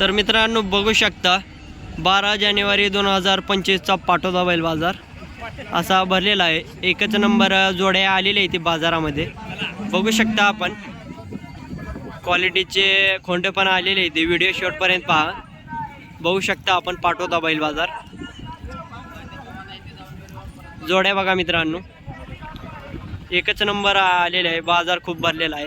तर मित्रांनो बघू शकता बारा जानेवारी दोन हजार पंचवीसचा पाटोदा बैल बाजार असा भरलेला आहे. एकच नंबर जोड्या आलेल्या आहे ते बाजारामध्ये. बघू शकता आपण क्वालिटीचे खोंडे पण आलेले आहे ते व्हिडिओ शॉटपर्यंत पहा. बघू शकता आपण पाठवता बैल बाजार. जोड्या बघा मित्रांनो. एकच नंबर आलेला आहे. बाजार खूप भरलेला आहे.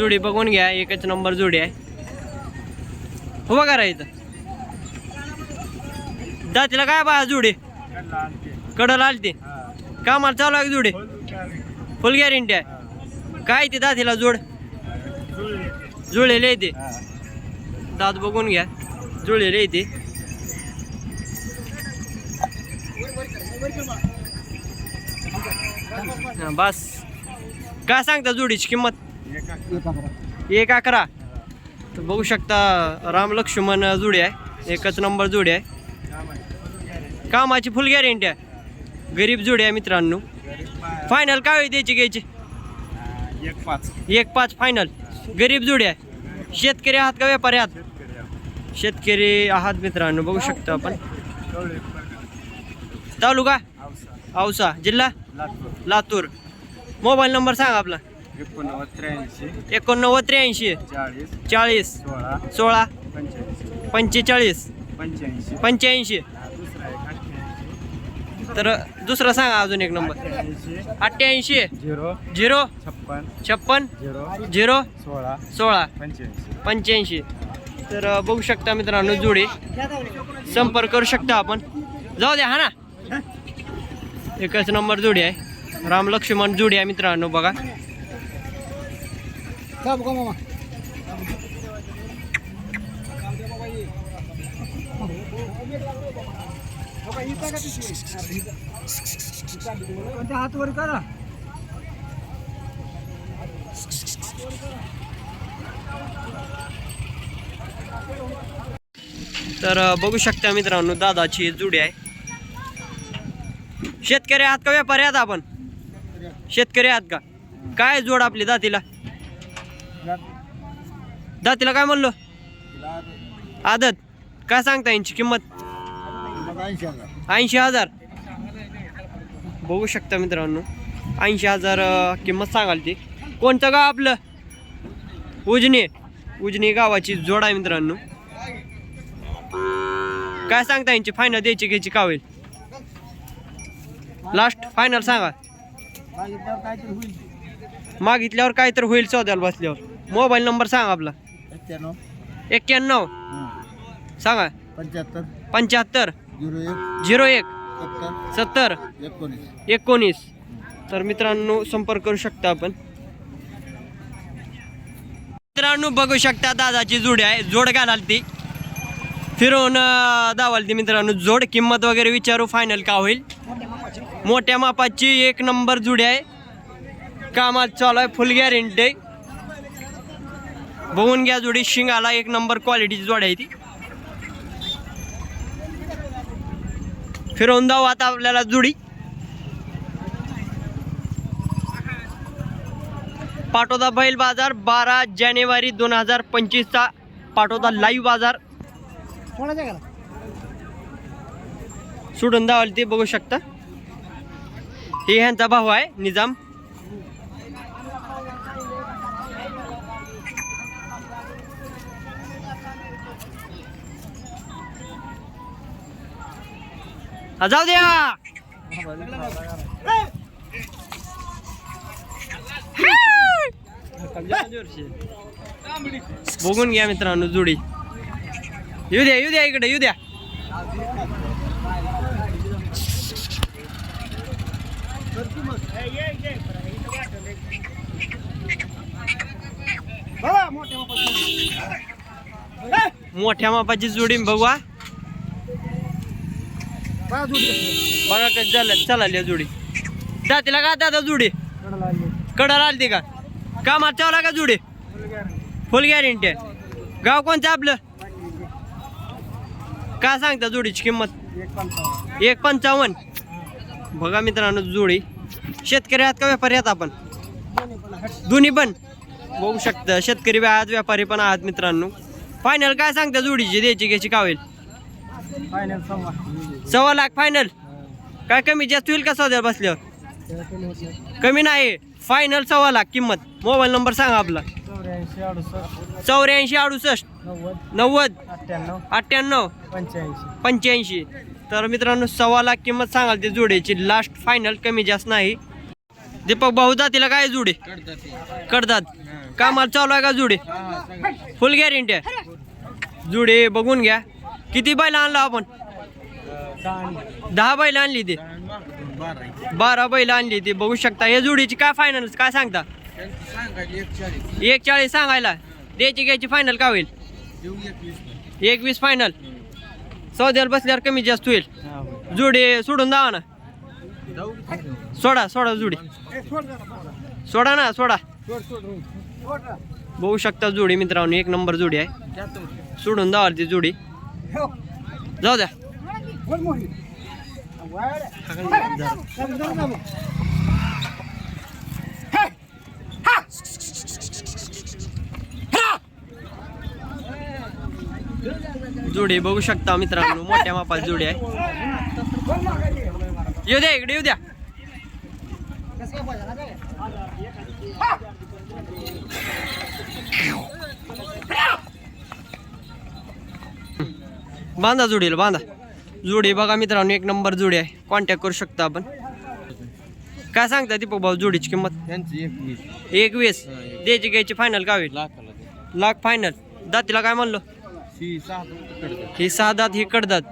जोडी बघून घ्या एकच नंबर जोडी आहे. उभा करा इथं. दातीला काय बा जोडी? कडल आलती कामाला चालू आहे जोडी? फुल गॅरंटी आहे. काय ते दातीला जोड? जुळलेले ते. दात बघून घ्या. जुळलेले ते. बस. काय सांगता जोडीची किंमत? एक अकरा. तर बघू शकता राम लक्ष्मण जोडी आहे. एकच नंबर जोडी आहे. कामाची फुल गॅरंटी आहे. गरीब जोडी आहे मित्रांनो. फायनल काय होईल द्यायची घ्यायची? एक पाच एक पाच फायनल गरीब जोडी आहे. शेतकरी आहात का व्यापारी आहात? शेतकरी आहात मित्रांनो बघू शकतो आपण. तालुका? औसा. जिल्हा? लातूर. मोबाईल नंबर सांगा आपला. एकोणनव्वद त्र्याऐंशी एकोणनव्वद त्र्याऐंशी चाळीस चाळीस सोळा सोळा पंचेचाळीस पंच्याऐंशी. पंच्याऐंशी दुसरा एक अठ्ठ्याऐंशी. तर दुसरा सांगा अजून एक नंबर. अठ्ठ्याऐंशी झिरो झिरो छप्पन छप्पन झिरो झिरो सोळा सोळा पंच्याऐंशी पंच्याऐंशी तर बघू शकता मित्रांनो जोडी. संपर्क करू शकता आपण. जाऊ द्या हा ना. एकच नंबर जोडी आहे. राम लक्ष्मण जोडी आहे मित्रांनो बघा. हात वर करा. तर बघू शकता मित्रांनो दादाची जोडी आहे. शेतकरी आहात का व्यापारी आहात आपण? शेतकरी आहात का? काय जोड आपली दातीला दातीला काय म्हणलो? आदत. काय सांगता यांची किंमत? ऐंशी हजार. बघू शकता मित्रांनो. ऐंशी हजार अ, किंमत सांगाल ती. कोणतं गाव आपलं? उजनी. उजनी गावाची जोड आहे मित्रांनो. काय सांगता यांची? फायनल द्यायची घ्यायची का होईल? लास्ट फायनल सांगा. मागितल्यावर काय तर होईल चौद्याला बसल्यावर. मोबाईल नंबर सांगा आपला. एक्क्याण्णव. एक्क्याण्णव सांगा. पंच्याहत्तर. पंच्याहत्तर. झिरो एक. झिरो एक. सत्तर. एकोणीस. एकोणीस. तर मित्रांनो संपर्क करू शकता आपण. मित्रांनो बघू शकता दादाची जोड आहे. जोड घालाल ती. फिरवून दावाल ती मित्रांनो. जोड किंमत वगैरे विचारू फायनल का होईल. मोठ्या मापाची एक नंबर जुडी आहे. कामात चालू आहे. फुल गॅरंटी बघून घ्या जोडी. शिंगाला एक नंबर क्वालिटीची जोड आहे ती. फिरवून दाव आता आपल्याला जुडी. पाटोदा बैल बाजार बारा जानेवारी दोन हजार पंचवीसचा पाटोदा लाईव्ह बाजार. सोडून दावाल ते बघू शकता. हे ह्यांचा भाऊ आहे निजाम. जाऊ द्या बघून घ्या मित्रांनो जुडी. येऊ द्या येऊ द्या इकडे येऊ द्या. मोठ्या मापाची जुडी बघवा बघा कसं झालं चालली जुडी. जातीला का दादा जुडी? कडाला आलती का? कामात चावला का जुडी? फुल गॅरंटी आहे. गाव कोणतं आपलं? काय सांगता जुडीची किंमत? एक पंचावन्न. बघा मित्रांनो जुडी. शेतकरी आहात का व्यापारी आहात आपण? दोन्ही पण. बघू शकता. शेतकरी बी आहात व्यापारी पण आहात मित्रांनो. फायनल काय सांगता जुडीची द्यायची घ्यायची का होईल? सव्वा. लाख फायनल काय कमी जास्त होईल का सौद्या बसल्यावर? कमी नाही. फायनल सव्वा लाख किंमत. मोबाईल नंबर सांगा आपला. चौऱ्याऐंशी अडुसष्ट. नव्वद. अठ्ठ्याण्णव. पंच्याऐंशी. पंच्याऐंशी. तर मित्रांनो सव्वा लाख किंमत सांगाल ते जोडीची. लास्ट फायनल कमी जास्त नाही. दीपक भाऊ तिला काय जोडी? करतात कामाला चालू आहे का जोडी? फुल गॅरंटी आहे. जोडी बघून घ्या. किती बैल आणला आपण? दहा बैल आणली ती. बारा बैल आणली ती बघू शकता. या जोडीची काय फायनल काय सांगता? एक चाळीस सांगायला. द्यायची घ्यायची फायनल का होईल? एकवीस फायनल सौद्याला बसल्यावर कमी जास्त होईल. जोडी सोडून द्यावा ना. सोडा सोडा जोडी. सोडा ना सोडा. बघू शकता जोडी मित्रांनो एक नंबर जोडी आहे. सोडून द्यावा ती जोडी. जाऊ द्या. जोडी बघू शकता मित्रांनो मोठ्या मापाची जोडी आहे. येऊ द्या इकडे येऊ द्या. बांधा जोडीला बांधा. जोडी बघा मित्रांनो एक नंबर जोडी आहे. कॉन्टॅक्ट करू शकता आपण. काय सांगता दीपक भाऊ जोडीची किंमत? एक वीस द्यायची घ्यायची फायनल का होईल? लाखाला दे. लाख फायनल दातीला काय म्हणलो? सहा ही सहा दात ही कडदात.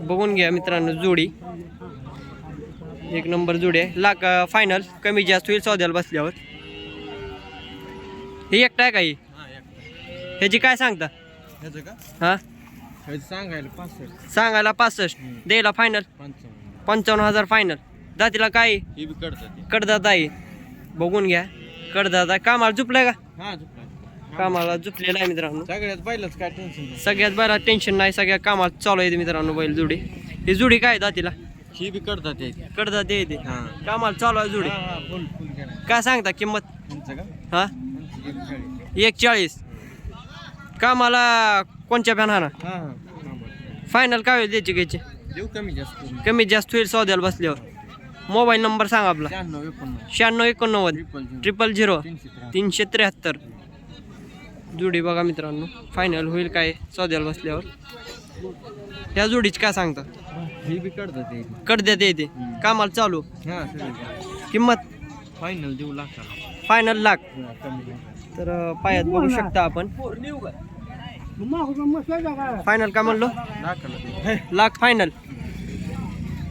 बघून घ्या मित्रांनो जोडी. एक नंबर जोडी आहे. लाख फायनल कमी जास्त होईल सौद्याला बसल्यावर. ही एकटा आहे का ही? ह्याची काय सांगता? ह्याचं का? हा? सांगायला पासष्ट. सांगायला पासष्ट. द्यायला फायनल पंचावन्न. पंचावन्न हजार फायनल दातीला काय? आहे? ही बी कडतात कडदात आहे. बघून घ्या. कडदात आहे कामाला झुपलाय का? हा कामाला झुपलेला आहे मित्रांनो. सगळ्यात पहिलंच काय टेन्शन नाही. सगळ्यात बरा टेन्शन नाही. सगळ्या कामात चालू आहे मित्रांनो बैल जोडी. ही जोडी काय आहे दातीला ही बी कडतात यायची कडदात येते हा. कामाला चालू आहे जोडी. हा, फुल फुल करा काय सांगता किंमत? का? हा? एक चाळीस कामाला कोणच्या पॅनाना हा. फायनल काय होईल त्याची घ्यायची? देऊ कमी जास्त. करून. कमी जास्त होईल सौद्याला बसल्यावर. मोबाईल नंबर सांगा आपला. शहाण्णव एकोणनव्वद. शहाण्णव एकोणनव्वद. ट्रिपल झिरो ट्रिपल झिरो तीनशे त्र्याहत्तर. तीनशे त्र्याहत्तर. जोडी बघा मित्रांनो. फायनल होईल काय सौद्याला बसल्यावर. ह्या जोडीची काय सांगता? ही बी कडद्यात येते कामाला चालू. हा सगळं. किंमत? फायनल देऊ लाखाला. फायनल लाख. कमी. तर अं, पायात बघू शकता आपण. फायनल काय म्हणलो. लाख फायनल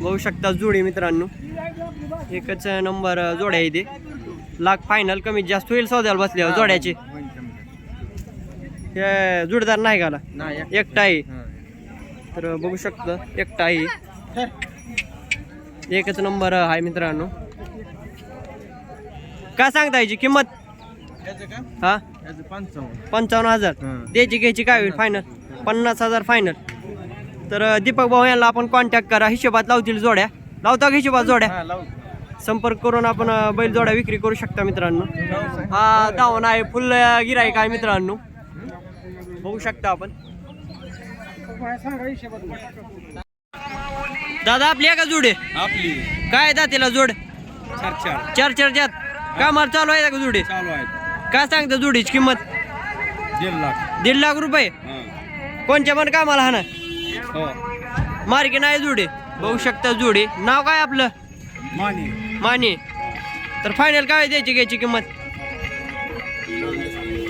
बघू शकता जोडी मित्रांनो. एकच नंबर जोड्या इथे. लाख फायनल कमी जास्त होईल सौद्याला बसल्यावर जोड्याचे. हे जोडदार नाही एक- एकटा आहे. तर बघू शकता एकटा आहे. एकच नंबर आहे मित्रांनो. काय सांगता याची? किंमत? का हा? पंचावन्न हजार. द्यायची घ्यायची काय होईल? फायनल पन्नास हजार फायनल तर दीपक भाऊ यांना आपण कॉन्टॅक्ट करा. हिशोबात लावतील जोड्या. लावता का हिशोबात जोड्या? हा लावू. संपर्क करून आपण बैल जोड्या विक्री करू शकता मित्रांनो. हा धावण आहे फुल गिराईक आहे मित्रांनो. बघू शकता आपण. दादा आपली आहे का जोडे? आपली. काय दातीला जोड? चार चार. चार चार जात. कामाला चालू आहे का जोडी? चालू आहेत काय सांगता जोडीची किंमत? दीड लाख. दीड लाख रुपये? हा. कोणच्या पण कामाला हा ना हो. मार्गी नाही जोडी. बघू शकता जोडी. नाव काय आपलं? माने. माने. तर फायनल काय द्यायची घ्यायची किंमत?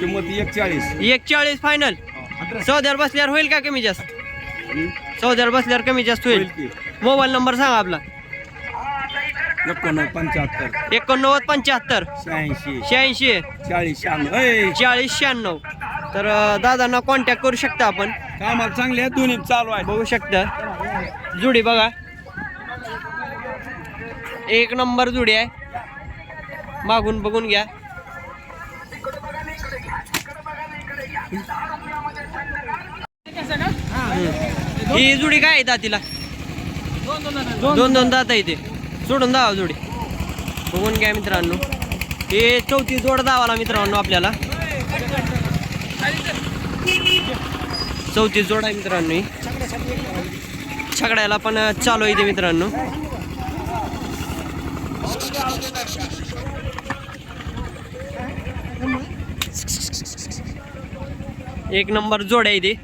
किंमत एक चाळीस एक चाळीस फायनल चौद्याला बसल्यावर होईल का कमी जास्त? चौद्याला बसल्यावर कमी जास्त होईल. मोबाईल नंबर सांगा आपला. एकोणनव्वद पंच्याहत्तर. एकोणनव्वद पंच्याहत्तर. शहाऐंशी. शहाऐंशी. चाळीस शहाण्णव. चाळीस शहाण्णव. तर दादांना कॉन्टॅक्ट करू शकता आपण. कामाला चांगले आहेत दोन्ही चालू आहे बघू शकता. जुडी बघा. एक नंबर जुडी आहे. मागून बघून घ्या. ही जुडी काय आहे दातीला? दोन दोन दात आहे ते सोडून दावा जोडी. बघून घ्या मित्रांनो. हे चौथी जोड दावाला मित्रांनो आपल्याला. चौथी जोड आहे मित्रांनो ही. छकड्याला पण चालू आहे ते मित्रांनो. एक नंबर जोड आहे ते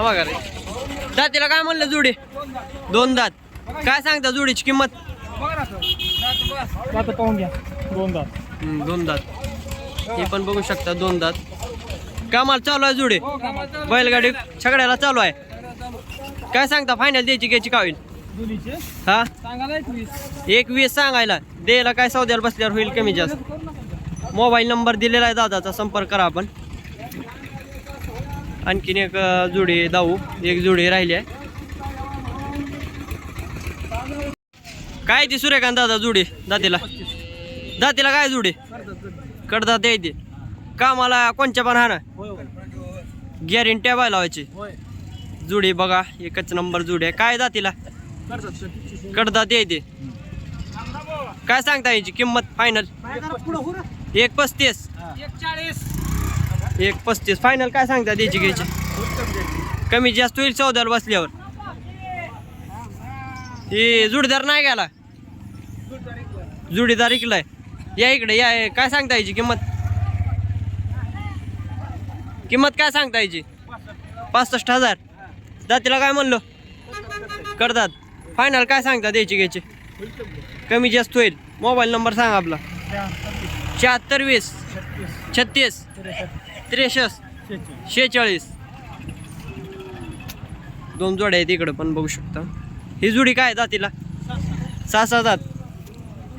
हा बघा रे. दातीला काय म्हणलं जोडी? दोन दात. काय सांगता जोडीची किंमत? आता पाहून घ्या. दोन दात. हम्म, दोन दात. हे पण बघू शकता दोन दात. कामाला चालू आहे जोडी. बैलगाडी सगळ्याला चालू आहे. काय सांगता फायनल द्यायची घ्यायची का होईल हा? सांगायला एक वीस. सांगायला. द्यायला काय सौद्याला बसल्यावर होईल कमी जास्त. मोबाईल नंबर दिलेला आहे दादाचा संपर्क करा आपण. आणखीन एक जुडे जोडी दाऊ एक जोडी राहिली आहे. काय ती सूर्यकांत दादा जोडी दातीला? दातीला काय जोडी? कडदा द्यायची कामाला कोणच्या पण हा ना होय गॅरंटी आहे लावायची जुडे बघा एकच नंबर जुडे आहे. काय जातीला कडदात कडदा काय सांगता याची किंमत फायनल एक पस्तीस. एक चाळीस एक पस्तीस. फायनल काय सांगता द्यायची घ्यायची? कमी जास्त होईल चौदाला बसल्यावर. हे जुडीदार नाही गेला जुडीदार इकलाय. या इकडे या काय सांगता याची किंमत? किंमत काय सांगता याची? पासष्ट हजार. दातीला काय म्हणलो? करतात. फायनल काय सांगता द्यायची घ्यायची? कमी जास्त होईल. मोबाईल नंबर सांगा आपला. शहात्तर वीस. छत्तीस. त्रेसष्ट. शेहेचाळीस. दोन जोड्या आहेत इकडं पण बघू शकता. ही जुडी काय दातीला सहा सहा दात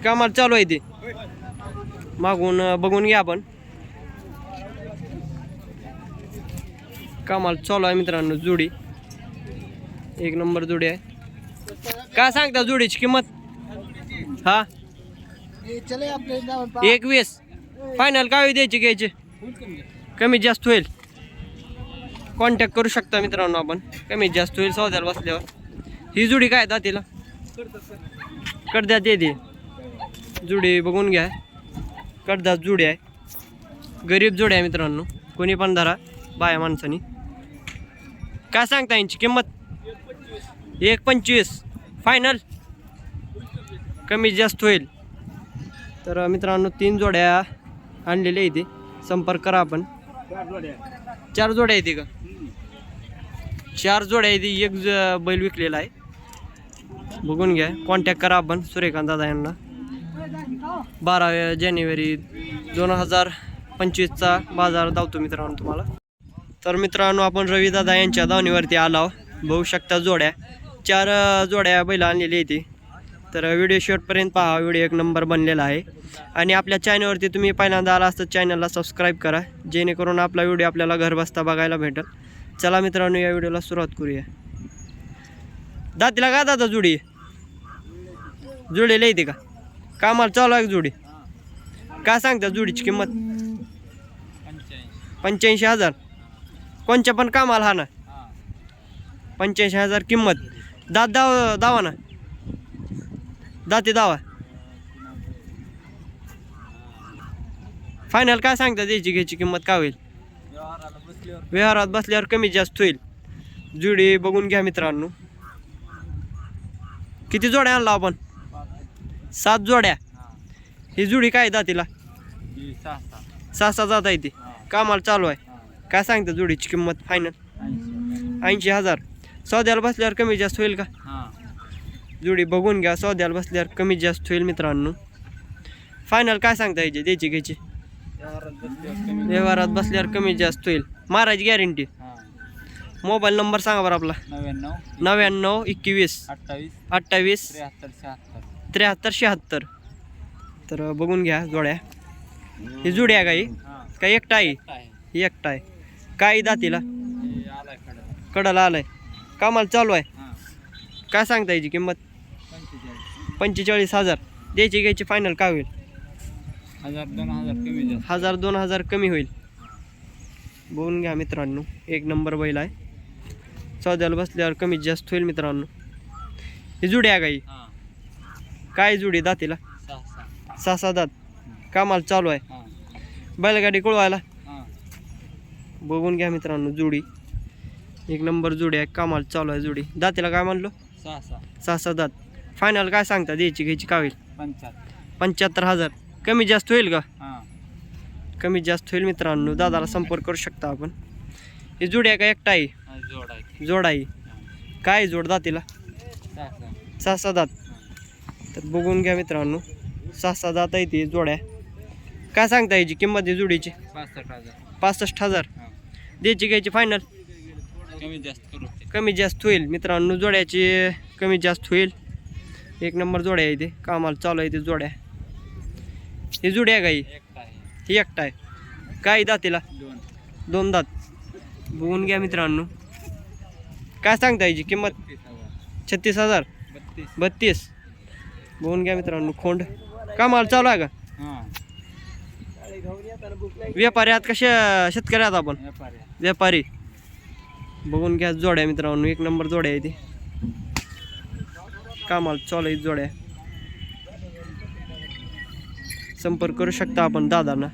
कामाला चालू आहे ती. मागून बघून घ्या आपण. कामाला चालू आहे मित्रांनो जुडी. एक नंबर जुडी आहे. काय सांगता जुडीची किंमत? हा? चले आपले एक वीस फायनल काय द्यायची घ्यायची? कमी जास्त होईल. कॉन्टॅक्ट करू शकता मित्रांनो आपण. कमी जास्त होईल सौद्याला बसल्यावर. ही जुडी काय दातीला? कडद्यात येते. जुडी बघून घ्या. कडदात जुडी आहे. गरीब जुडी आहे मित्रांनो. कोणी पण धरा. बाया माणसानी. काय सांगता यांची किंमत? एक पंचवीस. फायनल कमी जास्त होईल. तर मित्रांनो तीन जोड्या आणलेल्या इथे. संपर्क करा आपण. चार जोड्या येते का चार जोड्या येते एक बैल विकलेला आहे. बघून घ्या. कॉन्टॅक्ट करा आपण सूर्यकांत दादा यांना. बारा जानेवारी दोन हजार पंचवीसचा बाजार धावतो मित्रांनो तुम्हाला. तर मित्रांनो आपण रवी दादा यांच्या दावणीवरती आलो बघू शकता जोड्या. चार जोड्या बैल आणलेली इथे तर व्हिडिओ शेवटपर्यंत पहा व्हिडिओ एक नंबर बनलेला आहे. आणि आपल्या चॅनलवरती तुम्ही पहिल्यांदा आला असतं चॅनलला सबस्क्राईब करा. जेणेकरून आपला व्हिडिओ आपल्याला घर बसता बघायला भेटेल. चला मित्रांनो या व्हिडिओला सुरुवात करूया. दातीला का दादा जुडी? जुडीला येते का? कामाला चालू आहे जुडी? काय सांगता जुडीची किंमत? पंच्याऐंशी हजार. कोणच्या पण कामाला हा ना पंच्याऐंशी हजार किंमत. दात दाव दावा ना दाते दावा. फायनल काय सांगता याची घ्यायची किंमत काय होईल? व्यवहारात बसल्यावर कमी जास्त होईल. जुडी बघून घ्या मित्रांनो. किती जोड्या आणला आपण? सात जोड्या. ही जुडी काय दातीला? सहा सहा जात आहे ती. कामाला चालू आहे. काय सांगता जुडीची किंमत फायनल ऐंशी हजार. सौद्याला बसल्यावर कमी जास्त होईल का? जोडी बघून घ्या. सौद्याला बसल्यावर कमी जास्त होईल मित्रांनो. फायनल काय सांगता यायची? द्यायची घ्यायची. व्यवहारात बसल्यावर कमी जास्त होईल. मारायची गॅरंटी मोबाईल नंबर सांगा बरं आपला. नव्याण्णव. नव्याण्णव एकवीस. अठ्ठावीस. अठ्ठावीस. त्र्याहत्तर शहात्तर. तर बघून घ्या जोड्या. ही जुड्या आहे का ही? हां. का एकटा आहे? ही एकटा आहे. काय दातीला? कडाला आलाय. कामाला चालू आहे. काय सांगता याची किंमत? पंचेचाळीस हजार. द्यायची घ्यायची फायनल काय होईल? हजार दोन हजार कमी जास्त. हजार दोन हजार कमी होईल. बघून घ्या मित्रांनो एक नंबर बैल आहे. चौद्याला बसल्यावर कमीत जास्त होईल मित्रांनो. ही जुडी आहे गाई हां? काय जुडी दातीला? सहा सहा. सहा सहा दात. कामाला चालू आहे. हां. बैलगाडी कुळवायला? हां. बघून घ्या मित्रांनो जुडी. एक नंबर जुडी आहे कामाला चालू आहे जुडी. दातीला काय म्हणलो? सहा सहा. सहा सहा दात. फायनल काय सांगता द्यायची घ्यायची काय होईल? पंच्याहत्तर. हजार. कमी जास्त होईल का? कमी जास्त होईल मित्रांनो. दादाला संपर्क करू शकता आपण. ही जुडी आहे का एकटा आहे? जोड आहे काय जोड दातीला? सहा सहा दात. तर बघून घ्या मित्रांनो. सहा सहा दात आहे ती जोड्या काय सांगता याची किंमत आहे जुडीची? पासष्ट हजार. पासष्ट हजार. द्यायची घ्यायची फायनल कमी जास्त कमी जास्त होईल मित्रांनो. जोड्याची कमी जास्त होईल. एक नंबर जोड्या आहे ते. कामाला चालू आहे ते जोड्या. ही जुड्या आहे का ही? ही एकटा आहे. काय दातीला? दोन दोन दात. बघून घ्या मित्रांनो. काय सांगता याची? किंमत? छत्तीस हजार. बत्तीस. बघून घ्या मित्रांनो खोंड. कामाला चालू आहे का? व्यापारी आहात कसे शेतकरी आहात आपण? व्यापारी. व्यापारी. बघून घ्या जोड्या मित्रांनो एक नंबर जोड्या आहे ते. कामाला चालू आहे जोड्या. संपर्क करू शकता आपण दादांना.